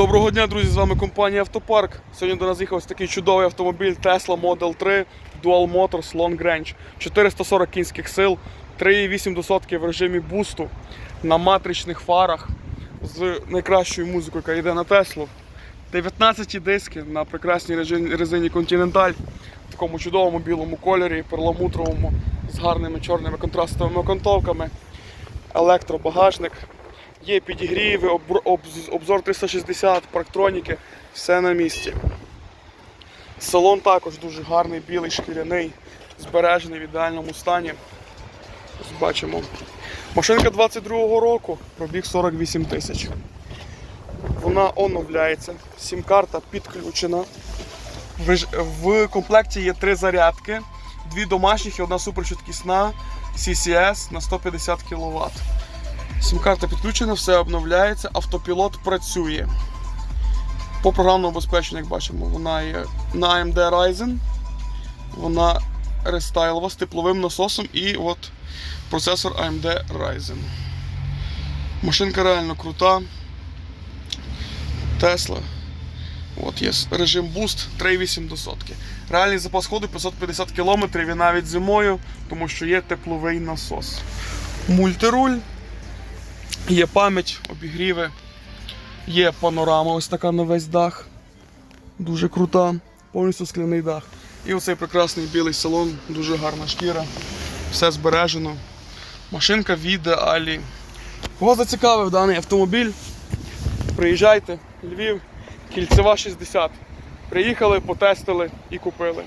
Доброго дня, друзі! З вами компанія Автопарк. Сьогодні до нас їхав ось такий чудовий автомобіль Tesla Model 3 Dual Motors Long Range. 440 кінських сил, 3,8 до сотки в режимі бусту на матричних фарах з найкращою музикою, яка йде на Теслу. 19 диски на прекрасній резині Continental в такому чудовому білому кольорі, перламутровому, з гарними чорними контрастовими окантовками електробагажник. Є підігріви, обзор 360, парктроніки, все на місці. Салон також дуже гарний, білий, шкіряний, збережений в ідеальному стані. Бачимо. Машинка 22-го року, пробіг 48 тисяч. Вона оновляється, сім-карта підключена. В комплекті є три зарядки, дві домашніх і одна супершвидкісна CCS на 150 кВт. Сім-карта підключена, все обновляється, автопілот працює. По програмному обезпеченню, як бачимо, вона є на AMD Ryzen, вона рестайлова з тепловим насосом і от процесор AMD Ryzen. Машинка реально крута. Tesla. От є режим Boost 3,8 до сотки. Реальний запас ходу 550 км і навіть зимою, тому що є тепловий насос. Мультируль. Є пам'ять, обігріви, є панорама, ось така на весь дах. Дуже крута, повністю скляний дах. І оцей прекрасний білий салон, дуже гарна шкіра, все збережено. Машинка в ідеалі. Кого зацікавив даний автомобіль? Приїжджайте, Львів, кільцева 60. Приїхали, потестили і купили.